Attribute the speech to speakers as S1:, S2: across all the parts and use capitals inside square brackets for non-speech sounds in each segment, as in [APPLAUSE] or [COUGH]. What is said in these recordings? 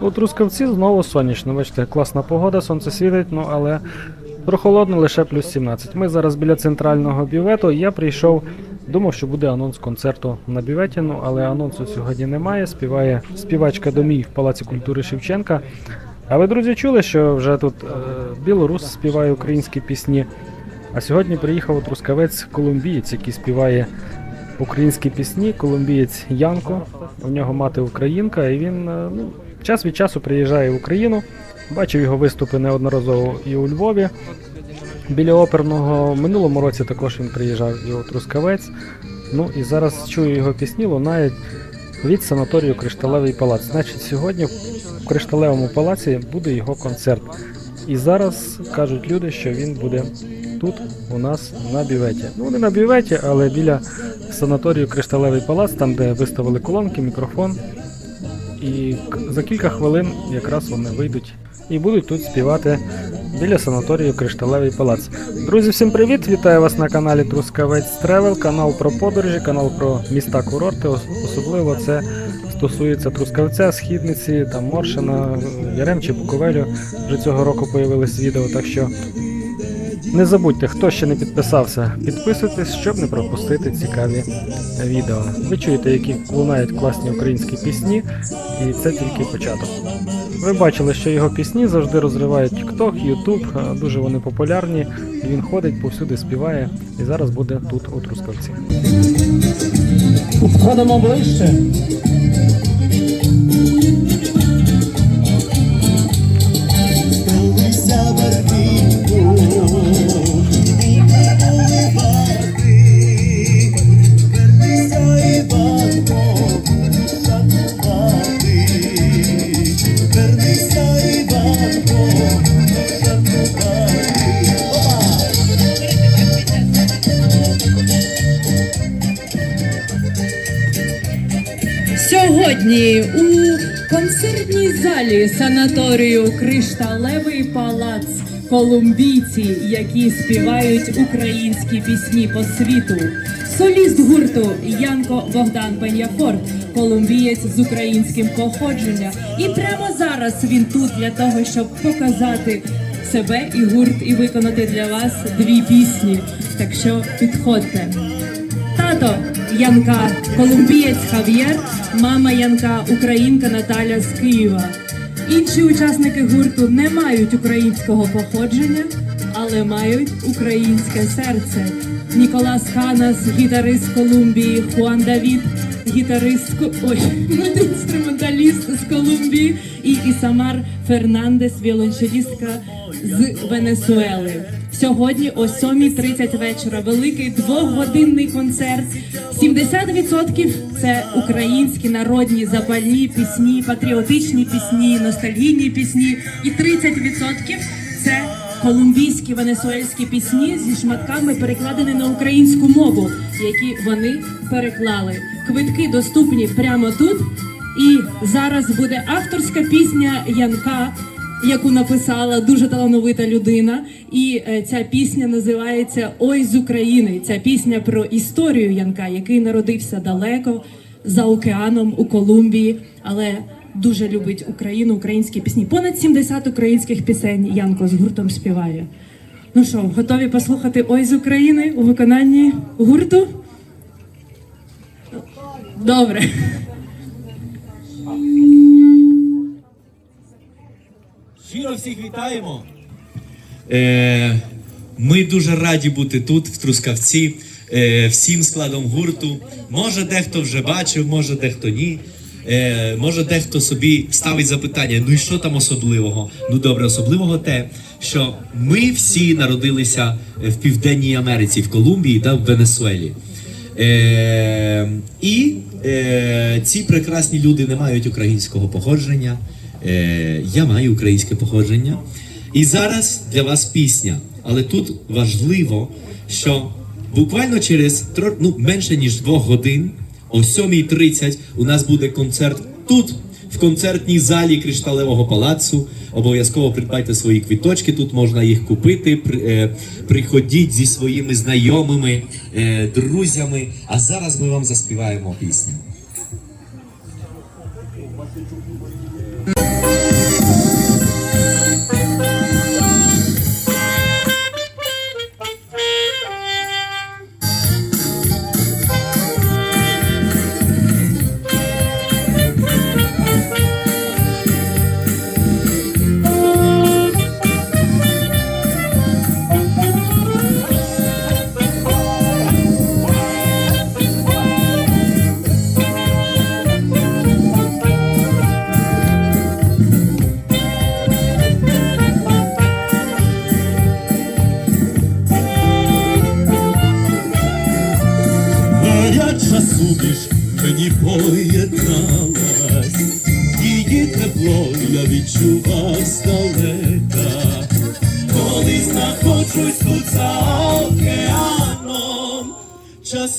S1: У Трускавці знову сонячно. Бачите, класна погода, сонце світить, ну але прохолодно лише плюс 17. Ми зараз біля центрального бювету. Я прийшов, думав, що буде анонс концерту на бюветі, ну але анонсу сьогодні немає. Співає співачка Домій в Палаці культури Шевченка. А ви, друзі, чули, що вже тут е, білорус співає українські пісні. А сьогодні приїхав трускавець колумбієць, який співає українські пісні. Колумбієць Янко. У нього мати українка, і він е, ну, час від часу приїжджає в Україну. Бачив його виступи неодноразово і у Львові. Біля оперного минулому році також він приїжджав у Трускавець. Ну і зараз чую його пісні, лунають від санаторію Кришталевий палац. Значить, сьогодні в Кришталевому палаці буде його концерт. І зараз кажуть люди, що він буде тут у нас на бюветі. Ну не на бюветі, але біля санаторію Кришталевий палац, там де виставили колонки, мікрофон. І за кілька хвилин якраз вони вийдуть і будуть тут співати біля санаторію Кришталевий палац. Друзі, всім привіт! Вітаю вас на каналі Трускавець Тревел, канал про подорожі, канал про міста курорти. Ос- Особливо це стосується Трускавця, Східниці, там Моршина, Яремчі, Буковелю. Вже цього року появились відео, так що не забудьте, хто ще не підписався, підписуйтесь, щоб не пропустити цікаві відео. Ви чуєте, які лунають класні українські пісні, і це тільки початок. Ви бачили, що його пісні завжди розривають TikTok, YouTube, дуже вони популярні. Він ходить, повсюди співає, і зараз буде тут у Трускавці.
S2: Підходимо ближче.
S3: Сьогодні у концертній залі санаторію Кришталевий палац колумбійці, які співають українські пісні по світу. Соліст гурту Янко Богдан Пеньяфор, колумбієць з українським походженням. І прямо зараз він тут для того, щоб показати себе і гурт, і виконати для вас дві пісні. Так що підходьте. Тато Янка колумбієць Хав'єр, мама Янка українка Наталя з Києва. Інші учасники гурту не мають українського походження, але мають українське серце. Ніколас Ханас, гітарист Колумбії, Хуан Давід, гітарист Ко- ой, [LAUGHS] інструменталіст з Колумбії, і Ісамар Фернандес, віолончелістка з Венесуели. Сьогодні о 7.30 вечора великий двохгодинний концерт. 70% це українські народні запальні пісні, патріотичні пісні, ностальгійні пісні, і 30% це колумбійські венесуельські пісні зі шматками перекладені на українську мову, які вони переклали. Квитки доступні прямо тут. І зараз буде авторська пісня Янка яку написала дуже талановита людина. І е, ця пісня називається Ой з України. Ця пісня про історію Янка, який народився далеко за океаном у Колумбії, але дуже любить Україну, українські пісні. Понад 70 українських пісень Янко з гуртом співає. Ну що, готові послухати Ой з України у виконанні гурту? Добре.
S4: Щиро всіх вітаємо. Е, ми дуже раді бути тут, в Трускавці, е, всім складом гурту. Може, дехто вже бачив, може дехто ні. Е, може, дехто собі ставить запитання: ну і що там особливого? Ну добре, особливого те, що ми всі народилися в Південній Америці, в Колумбії та в Венесуелі. Е, і е, ці прекрасні люди не мають українського походження. Е, я маю українське походження. І зараз для вас пісня. Але тут важливо, що буквально через ну, менше ніж двох годин, о 7.30 у нас буде концерт тут, в концертній залі Кришталевого палацу. Обов'язково придбайте свої квіточки. Тут можна їх купити. Е, Приходіть зі своїми знайомими, е, друзями. А зараз ми вам заспіваємо пісню.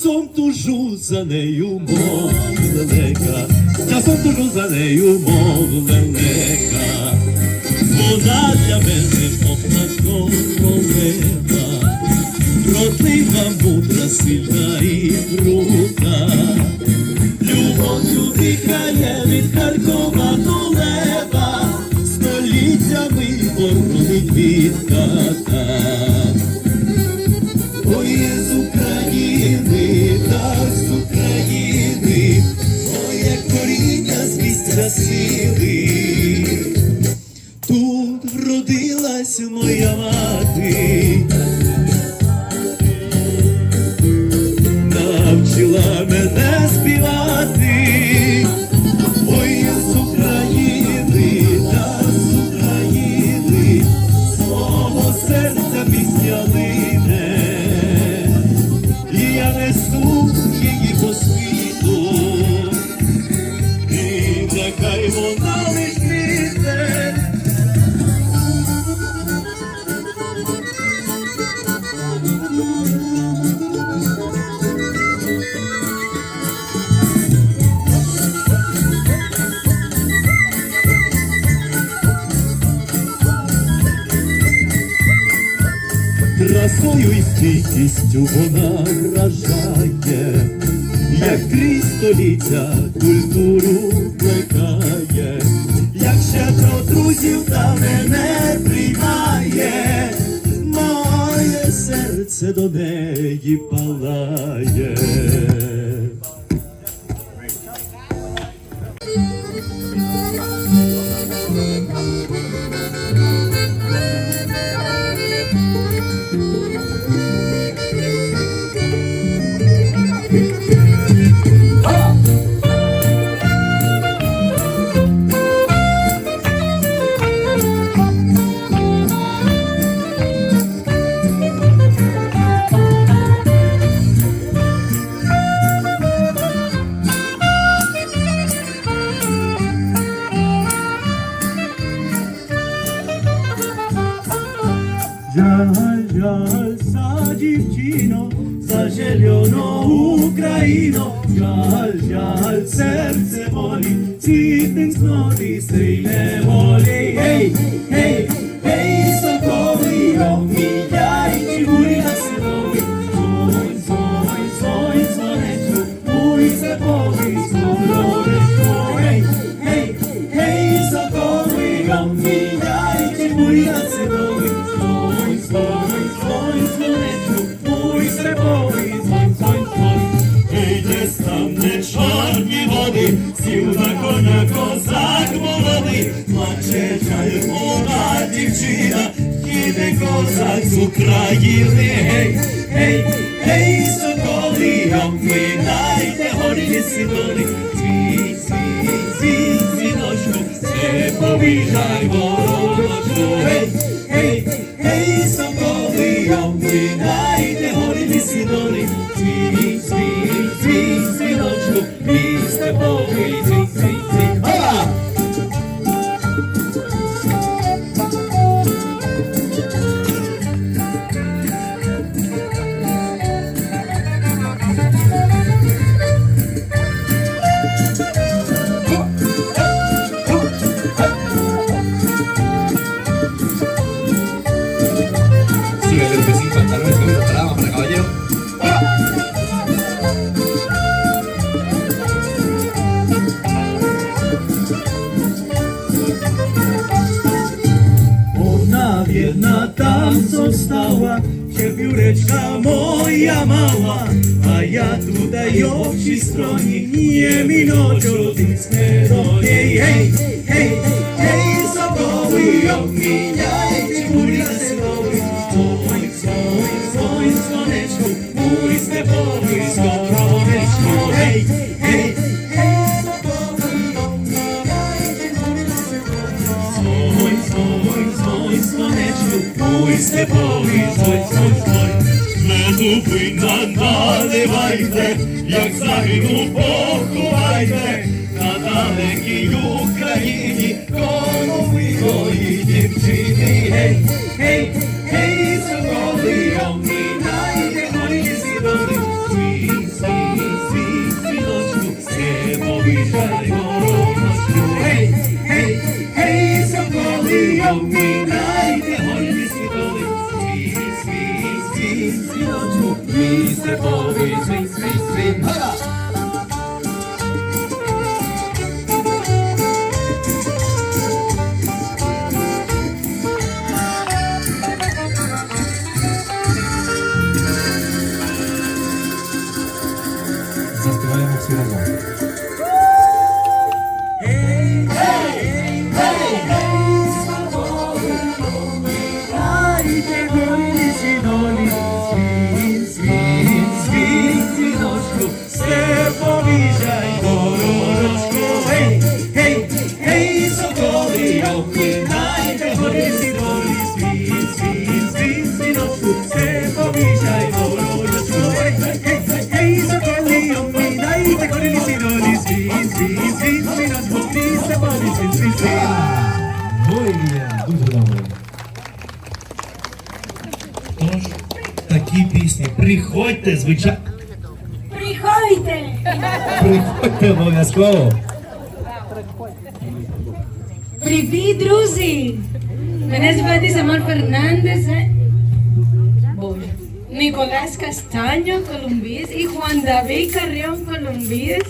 S4: Часом тужу за нею, мов лелека, часом тужу за нею, мов лелека. Вона для мене повна королева, мати, стійкістю вона вражає, як крізь століття культуру плекає, як щедро друзів та мене приймає, моє серце до неї палає. України. Гей, гей, гей, соколи, обминайте горі сідоли, свій, свій, свій, свіночку, все побіжай вороночку. Гей, moja mała, a ja tutaj ją przy stronie, nie minąć od Hej, hej, hej, hej, sokoły, omijajcie mój laserowy, dzwoń, dzwoń, dzwoń, dzwoneczku, mój stepowy, skoroneczku, hej, hej, hej, sokoły, omijajcie mój laserowy, Dzwoń, dzwoń, dzwoń, słoneczku, mój stepowy, dzwoń, dzwoń, dzwoń. Одного вина наливайте, як загину поховайте, на далекій Україні, кому виної дівчини, гей, гей, гей, соколи, обмінайте мої сідони, свій, свій, свій, свіночку, все повіжай, вороночку, гей, гей, гей, соколи, обмінайте. merciful звичайно.
S5: Приходьте!
S4: Приходьте обов'язково.
S5: Привіт, друзі! Мене звати Самар Фернандес. Боже. Ніколас Кастаньо, колумбієць, і Juan David Carrion, колумбієць.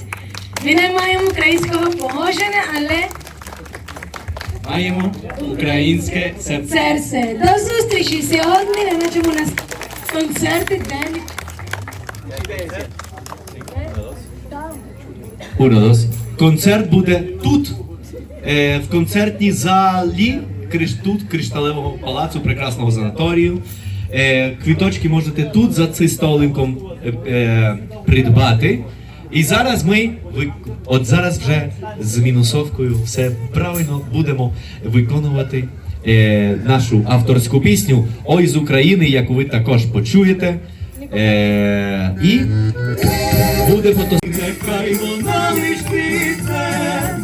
S5: Ми не маємо українського походження, але
S4: Маємо українське серце.
S5: серце. До зустрічі сьогодні ми бачимо у нас День.
S4: Уродос. Концерт буде тут, е, в концертній залі тут, Кришталевого палацу, прекрасного санаторію. Е, квіточки можете тут за цим столиком е, е, придбати. І зараз ми, от зараз вже з мінусовкою все правильно будемо виконувати е, нашу авторську пісню Ой з України, яку ви також почуєте. Е, і буде фото. Нехай вона лиш квітне.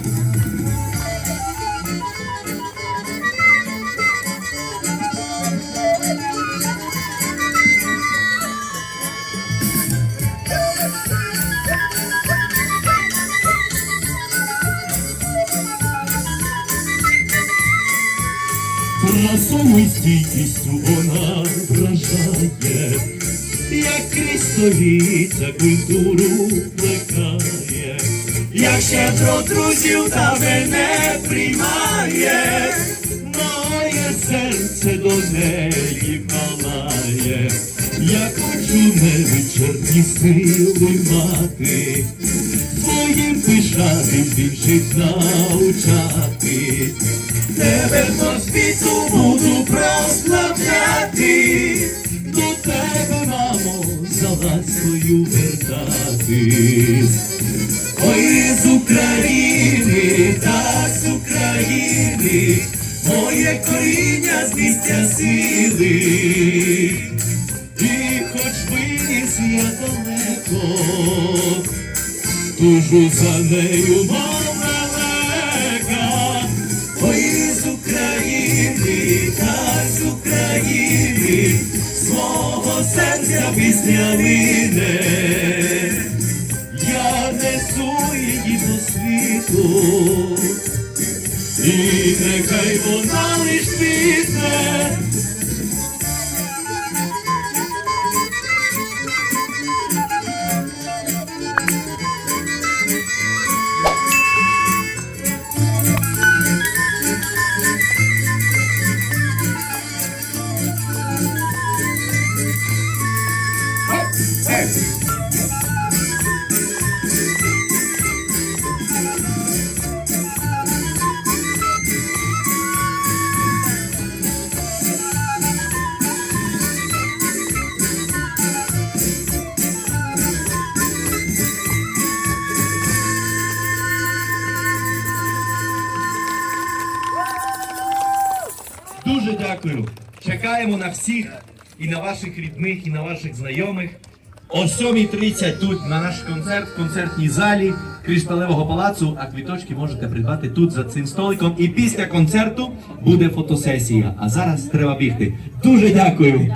S6: Красом
S4: століття культуру плекає, як щедро друзів та мене приймає, моє серце до неї палає, я хочу невичерпні сили мати, своїм пишати більших навчати. Тебе по світу буду прославляти, до тебе, мамо, ласкою вертатись. Ой, з України, так з України, моє коріння з місця сили. І хоч виніс я далеко, тужу за нею, мов пісня лине. Я несу її до світу, і нехай вона лиш квітне. Чекаємо на всіх і на ваших рідних, і на ваших знайомих. О 7.30 тут на наш концерт в концертній залі Кришталевого палацу, а квіточки можете придбати тут за цим столиком. І після концерту буде фотосесія. А зараз треба бігти. Дуже дякую.